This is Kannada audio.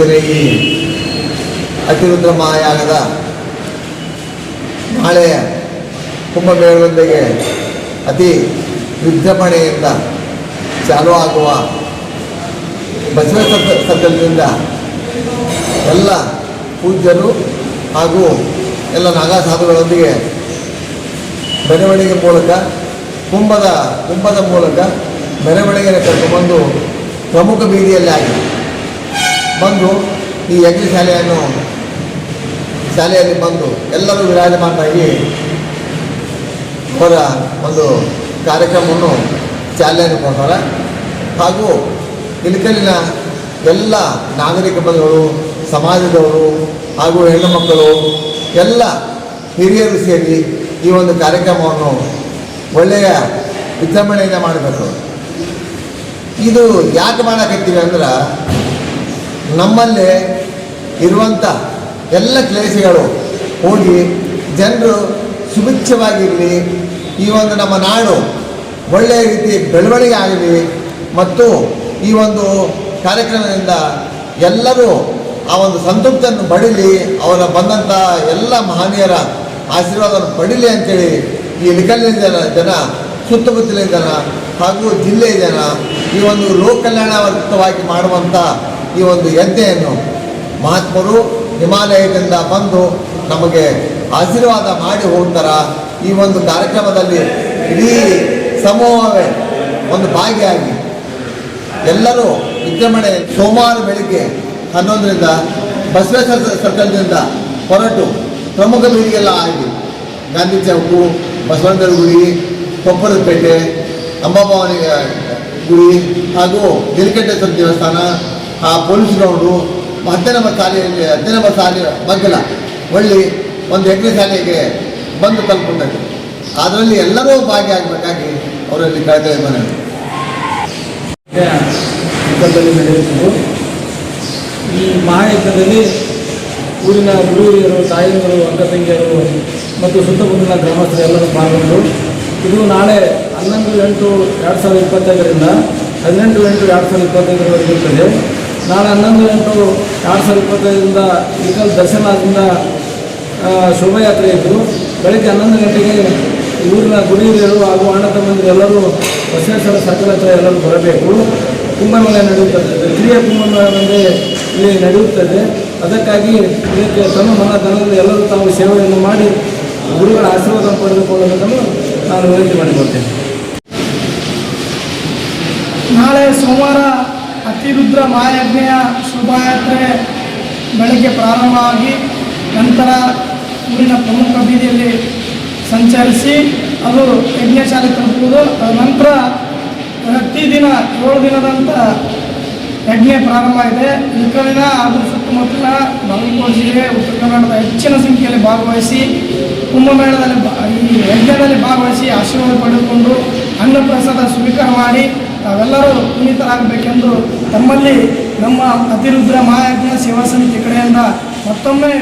ಇವತ್ತಿನ ಈ ಅತಿರುದ್ರ ಮಹಾಯಾಗದ ನಾಳೆ ಕುಂಭಮೇಳದೊಂದಿಗೆ ಅತಿ ವಿಜೃಂಭಣೆಯಿಂದ ಚಾಲು ಆಗುವ ಬಸವ ಸದ- ಸದನದಿಂದ ಎಲ್ಲ ಪೂಜ್ಯರು ಹಾಗೂ ಎಲ್ಲ ನಾಗಾ ಸಾಧುಗಳೊಂದಿಗೆ ಮೆರವಣಿಗೆ ಮೂಲಕ ಕುಂಭದ ಕುಂಭದ ಮೂಲಕ ಮೆರವಣಿಗೆನ ಕರ್ಕೊಂಡ್ಬಂದು ಪ್ರಮುಖ ಬೀದಿಯಲ್ಲಿ ಆಗಿ ಬಂದು ಈ ಯಜ್ಞ ಶಾಲೆಯನ್ನು ಶಾಲೆಯಲ್ಲಿ ಬಂದು ಎಲ್ಲರೂ ವಿರಾಜಮಾನರಾಗಿ ಅವರ ಒಂದು ಕಾರ್ಯಕ್ರಮವನ್ನು ಚಾಲನೆ ಕೊಡ್ತಾರೆ. ಹಾಗೂ ಇಳಕಲ್ಲಿನ ಎಲ್ಲ ನಾಗರಿಕ ಬಂಧುಗಳು, ಸಮಾಜದವರು ಹಾಗೂ ಹೆಣ್ಣು ಮಕ್ಕಳು, ಎಲ್ಲ ಹಿರಿಯರು ಸೇರಿ ಈ ಒಂದು ಕಾರ್ಯಕ್ರಮವನ್ನು ಒಳ್ಳೆಯ ವಿಜೃಂಭಣೆಯಿಂದ ಮಾಡಬೇಕು. ಇದು ಯಾಕೆ ಮಾಡಕತ್ತೀವಿ ಅಂದ್ರೆ ನಮ್ಮಲ್ಲಿ ಇರುವಂಥ ಎಲ್ಲ ಪ್ಲೇಸ್ಗಳು ಹೋಗಿ ಜನರು ಸುಭಿಚ್ಛವಾಗಿರಲಿ ಈ ಒಂದು ನಮ್ಮ ನಾಡು ಒಳ್ಳೆಯ ರೀತಿ ಬೆಳವಣಿಗೆ ಆಗಲಿ ಮತ್ತು ಈ ಒಂದು ಕಾರ್ಯಕ್ರಮದಿಂದ ಎಲ್ಲರೂ ಆ ಒಂದು ಸಂತೃಪ್ತಿಯನ್ನು ಪಡೀಲಿ, ಅವರ ಬಂದಂಥ ಎಲ್ಲ ಮಹನೀಯರ ಆಶೀರ್ವಾದವನ್ನು ಪಡೀಲಿ ಅಂತೇಳಿ ಈ ಇಳಕಲ್ಲಿನ ಜನ ಜನ, ಸುತ್ತಮುತ್ತಲಿನ ಜನ ಹಾಗೂ ಜಿಲ್ಲೆಯ ಜನ ಈ ಒಂದು ಲೋಕ ಮಾಡುವಂಥ ಈ ಒಂದು ಯಜ್ಞೆಯನ್ನು ಮಹಾತ್ಮರು ಹಿಮಾಲಯದಿಂದ ಬಂದು ನಮಗೆ ಆಶೀರ್ವಾದ ಮಾಡಿ ಹೋಗ್ತಾರ. ಈ ಒಂದು ಕಾರ್ಯಕ್ರಮದಲ್ಲಿ ಇಡೀ ಸಮೂಹವೇ ಒಂದು ಭಾಗಿಯಾಗಿ ಎಲ್ಲರೂ ವಿಜೃಂಭಣೆ ಸೋಮವಾರ ಬೆಳಿಗ್ಗೆ ಹನ್ನೊಂದರಿಂದ ಬಸವೇಶ್ವರ ಸರ್ಕಲ್ನಿಂದ ಹೊರಟು ಪ್ರಮುಖ ಬೀದಿಗೆಲ್ಲ ಆಗಿ ಗಾಂಧಿ ಚೌಕು ಬಸವಣ್ಣನ ಗುಡಿ ಕೊಪ್ಪರದಪೇಟೆ ಅಂಬಾಭವಾನಿ ಗುಡಿ ಹಾಗೂ ಗಿರಿಕಂಠೇಶ್ವರ ದೇವಸ್ಥಾನ ಆ ಪೊಲೀಸ್ ಗ್ರೌಂಡು ಹತ್ತನೇ ನಂಬರ್ ಶಾಲೆಯಲ್ಲಿ ಹತ್ತನೇ ನಂಬರ್ ಶಾಲೆ ಮಗ್ಗಲ ಒಳ್ಳಿ ಒಂದು ಯಜ್ಞ ಶಾಲೆಗೆ ಬಂದು ತಲುಪುತ್ತದೆ ಅದರಲ್ಲಿ ಎಲ್ಲರೂ ಭಾಗಿಯಾಗಬೇಕಾಗಿ ಅವರಲ್ಲಿ ಕಳೆದ ಯಜ್ಞದಲ್ಲಿ ನಡೆಯುತ್ತಿದ್ದು, ಈ ಮಹಾಯುದ್ಧದಲ್ಲಿ ಊರಿನ ಗುರುಹಿರಿಯರು ತಾಯಿಯರು ಅಕ್ಕ ತಂಗಿಯರು ಮತ್ತು ಸುತ್ತಮುತ್ತಲಿನ ಗ್ರಾಮಸ್ಥರು ಎಲ್ಲರೂ ಪಾಲ್ಗೊಂಡು, ಇದು ನಾಳೆ ಹನ್ನೊಂದು ಎಂಟು ಎರಡು ಸಾವಿರದ ಇಪ್ಪತ್ತೈದರಿಂದ ಹದಿನೆಂಟು ಎಂಟು ಎರಡು ಸಾವಿರದ ಇಪ್ಪತ್ತೈದರವರೆಗೆ ಇರ್ತದೆ. ನಾಳೆ ಹನ್ನೊಂದು ಎಂಟು ಎರಡು ಸಾವಿರದ ಇಪ್ಪತ್ತೈದರಿಂದ ಇಕಲ್ ದರ್ಶನದಿಂದ ಶೋಭಾಯಾತ್ರೆ ಇದ್ದು ಬೆಳಗ್ಗೆ ಹನ್ನೊಂದು ಗಂಟೆಗೆ ಊರಿನ ಗುಡಿಯರು ಹಾಗೂ ಅಣ್ಣ ತಮ್ಮಂದಿರು ಎಲ್ಲರೂ ಬಸವೇಶ್ವರ ಸರ್ಕಲ್ ಹತ್ರ ಎಲ್ಲರೂ ಬರಬೇಕು. ಕುಂಭಮೇಳ ನಡೆಯುತ್ತದೆ. ದ್ವಿತೀಯ ಕುಂಭಮೇಳದಂದೇ ಇಲ್ಲಿ ನಡೆಯುತ್ತದೆ. ಅದಕ್ಕಾಗಿ ಇದಕ್ಕೆ ತಮ್ಮ ಮನ ಧನದಲ್ಲಿ ಎಲ್ಲರೂ ತಾವು ಸೇವೆಯನ್ನು ಮಾಡಿ ಗುರುಗಳ ಆಶೀರ್ವಾದ ಪಡೆದುಕೊಳ್ಳುವುದನ್ನು ನಾನು ವಿನಂತಿ ಮಾಡಿಕೊಳ್ತೇನೆ. ನಾಳೆ ಸೋಮವಾರ ಅತಿರುದ್ರ ಮಹಾಯಜ್ಞೆಯ ಶೋಭಾಯಾತ್ರೆ ಬೆಳಗ್ಗೆ ಪ್ರಾರಂಭವಾಗಿ ನಂತರ ಊರಿನ ಪ್ರಮುಖ ಬೀದಿಯಲ್ಲಿ ಸಂಚರಿಸಿ ಅದು ಯಜ್ಞಶಾಲೆ ತಲುಪುವುದು. ನಂತರ ಪ್ರತಿದಿನ ಏಳು ದಿನದಂತ ಯಜ್ಞ ಪ್ರಾರಂಭ ಇದೆ. ಇಳಕಲಿನ ಅದರ ಸುತ್ತಮುತ್ತಲಿನ ಬಾಗಲಕೋಟೆ ಜಿಲ್ಲೆ ಉತ್ತರ ಕನ್ನಡದ ಹೆಚ್ಚಿನ ಸಂಖ್ಯೆಯಲ್ಲಿ ಭಾಗವಹಿಸಿ ಕುಂಭಮೇಳದಲ್ಲಿ ಈ ಯಜ್ಞದಲ್ಲಿ ಭಾಗವಹಿಸಿ ಆಶೀರ್ವಾದ ಪಡೆದುಕೊಂಡು ಅನ್ನಪ್ರಸಾದ ಸ್ವೀಕಾರ ಮಾಡಿ ತಾವೆಲ್ಲರೂ ಪುನೀತರಾಗಬೇಕೆಂದು ತಮ್ಮಲ್ಲಿ ನಮ್ಮ ಅತಿರುದ್ರ ಮಹಾಯಜ್ಞ ಸೇವಾ ಸಮಿತಿ ಕಡೆಯಿಂದ ಮತ್ತೊಮ್ಮೆ